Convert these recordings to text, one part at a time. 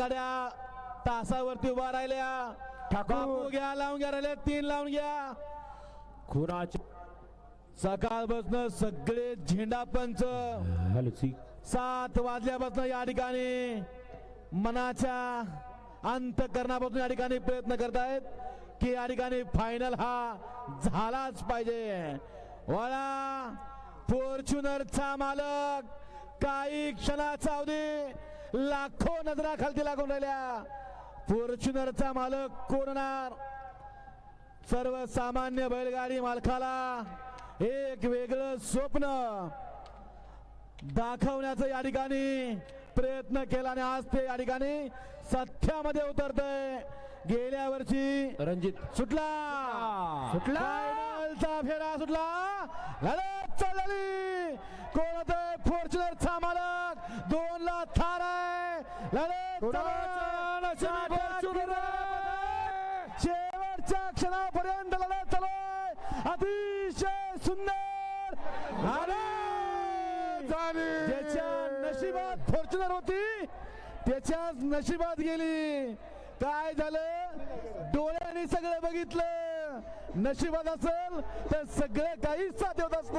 गाड्या तासावरती उभा राहिल्या. ठाकूर. घ्या लावून घ्या राहिले तीन लावून घ्या. खुराच्या सकाळपासून सगळे झेंडा पंच. सात वाजल्यापासून या ठिकाणी मनाच्या अंतकरणापासून या ठिकाणी प्रयत्न करतायत की या ठिकाणी फायनल हा झालाच पाहिजे. वळा फॉर्च्युनरचा मालक काही क्षणाचा अवधी लाखो नजरा खालती लागून राहिल्या. फॉर्च्युनरचा मालक कोण होणार? सर्वसामान्य बैलगाडी मालकाला एक वेगळं स्वप्न दाखवण्याचा या ठिकाणी प्रयत्न केला आणि आज ते या ठिकाणी सथ्यामध्ये उतरतय. गेल्या वर्षी रणजित. सुटला. सुटला. फेरा सुटला. लढत चालली. कोण होतंय फॉर्च्युनरचा मालक शेवटच्या क्षणापर्यंत लढत चालू अतिशय सुंदर. ज्याच्या नशिबात फॉर्च्युनर होती त्याच्याच नशिबात गेली. काय झालं? डोळ्याने सगळं बघितलं. नशिबात असेल तर सगळं काही साथ होत असत.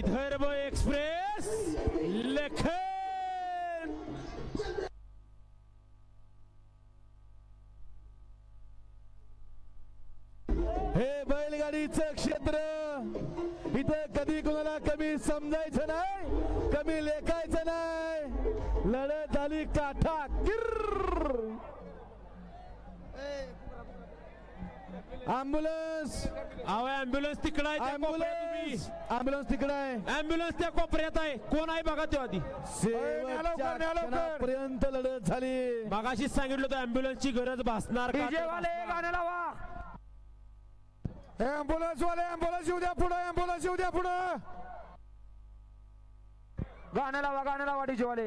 विदर्भ एक्सप्रेस लखन. हे बैलगाडीचं क्षेत्र इथं कधी कोणाला कमी समजायचं नाही कमी लेखायचं नाही. लढत झाली काठा किर्र अँब्युलन्स अहो अँब्युलन्स तिकडे आहे कोपऱ्यात तुम्ही. अँब्युलन्स अँब्युलन्स तिकडे आहे. अँब्युलन्स त्या कोपऱ्यात आहे. कोण आहे बघा तेव्हा आधी? शेवटच्या क्षणापर्यंत लढत झाली. मागाशीच सांगितलं होतं अँब्युलन्सची गरज भासणार का? डीजे वाले गाणं लावा. ऍम्ब्युलन्स वाले ऍम्ब्युलन्स येऊ द्या पुढे ऍम्ब्युलन्स येऊ द्या पुढे. गाणं लावा गाणं लावा डीजे वाले.